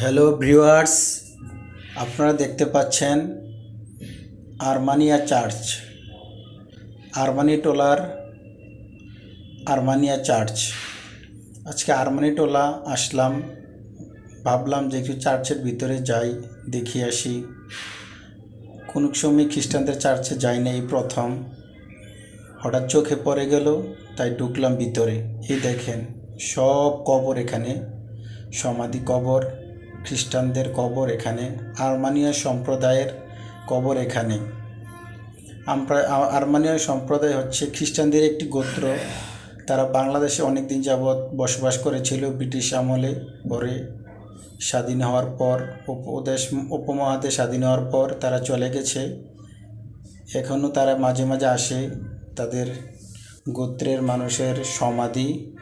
Hello viewers আপনারা দেখতে পাচ্ছেন আরমানিয়া চার্চ আরমানি টোলার আরমানিয়া চার্চ আজকে আরমানি টোলা আসলাম, ভাবলাম যে একটু চার্চের ভিতরে যাই, দেখি আসি। কোনো সময় খ্রিস্টানদের চার্চে যাই না এই প্রথম। হঠাৎ চোখে পড়ে গেল, তাই ঢুকলাম ভিতরে। এই দেখেন, সব কবর এখানে। সমাধি কবর। খ্রিস্টানদের কবর এখানে, আরমানিয়া সম্প্রদায়ের কবর এখানে। আমরা সম্প্রদায় হচ্ছে খ্রিস্টানদের একটি গোত্র। তারা বাংলাদেশে অনেক দিন যাবৎ বসবাস করেছিল। ব্রিটিশ আমলে পরে স্বাধীন হওয়ার পর, উপদেশ, উপমহাদেশ স্বাধীন হওয়ার পর তারা চলে গেছে। এখনও তারা মাঝে মাঝে আসে তাদের গোত্রের মানুষের সমাধি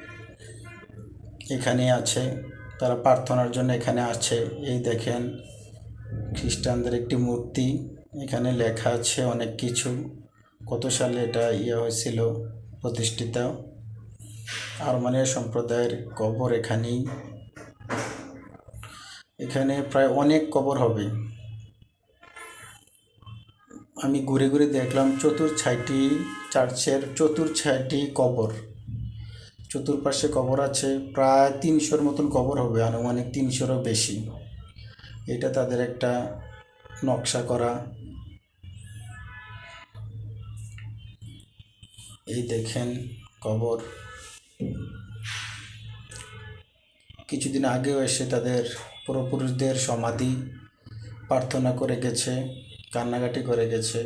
এখানে আছে। তারা প্রার্থনার জন্য এখানে আছে। এই দেখেন, খ্রিস্টানদের একটি মূর্তি। এখানে লেখা আছে অনেক কিছু। কত সালে এটা ইয়ে হয়েছিল, প্রতিষ্ঠিত? আরমানিয়া সম্প্রদায়ের কবর এখানেই। এখানে প্রায় অনেক কবর হবে। আমি ঘুরে ঘুরে দেখলাম, চতুর ছাইটি, চার্চের চতুর ছাইটি কবর। চতুর্পাশে কবর আছে, প্রায় তিনশোর মতন কবর হবে, আনুমানিক তিনশোরও বেশি। এটা তাদের একটা নকশা করা। এই দেখেন কবর। কিছুদিন আগেও এসে তাদের পূর্বপুরুষদের সমাধি, প্রার্থনা করে গেছে, কান্নাকাটি করে গেছে।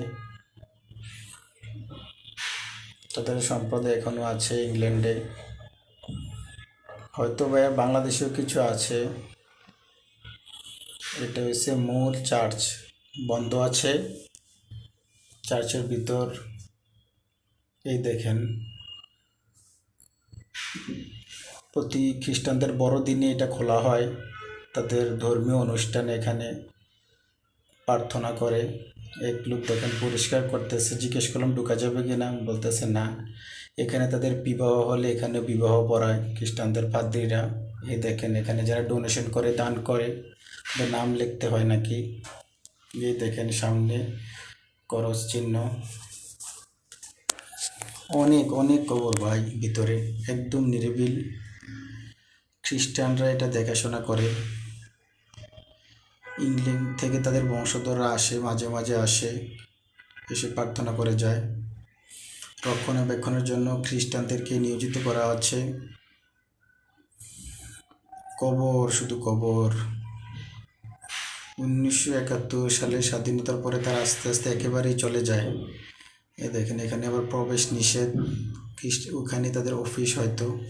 তাদের সম্প্রদায় এখনও আছে ইংল্যান্ডে। হয়তো ভাইয়া বাংলাদেশেও কিছু আছে। এটা হচ্ছে মূল চার্চ, বন্ধ আছে। চার্চের ভিতর, এই দেখেন। প্রতি খ্রিস্টানদের বড়দিনে এটা খোলা হয়। তাদের ধর্মীয় অনুষ্ঠানে এখানে প্রার্থনা করে। এক লোক দেখেন পরিষ্কার করতেছে, জিজ্ঞেস করলাম, ঢুকা যাবে কি না বলতেছে, না। এখানে তাদের বিবাহ হলে এখানে বিবাহ পড়ায়, খ্রিস্টানদের পাদ্রীরা। এই দেখেন, এখানে যারা ডোনেশন করে, দান করে, তাদের নাম লিখতে হয় নাকি? এই দেখেন, সামনে করস চিহ্ন। অনেক অনেক কবর ভাই, ভিতরে। একদম নিরিবিল। খ্রিস্টানরা এটা দেখাশোনা করে। ইংল্যান্ড থেকে তাদের বংশধররা আসে, মাঝে মাঝে আসে, এসে প্রার্থনা করে যায়। রক্ষণাবেক্ষণের জন্য খ্রিস্টানদেরকে নিয়োজিত করা হচ্ছে। কবর, শুধু কবর। উনিশশো একাত্তর সালের স্বাধীনতার পরে তারা আস্তে আস্তে একেবারেই চলে যায়। এ দেখেন, এখানে আবার প্রবেশ নিষেধ। খ্রিস্ট, ওখানে তাদের অফিস হয়তো।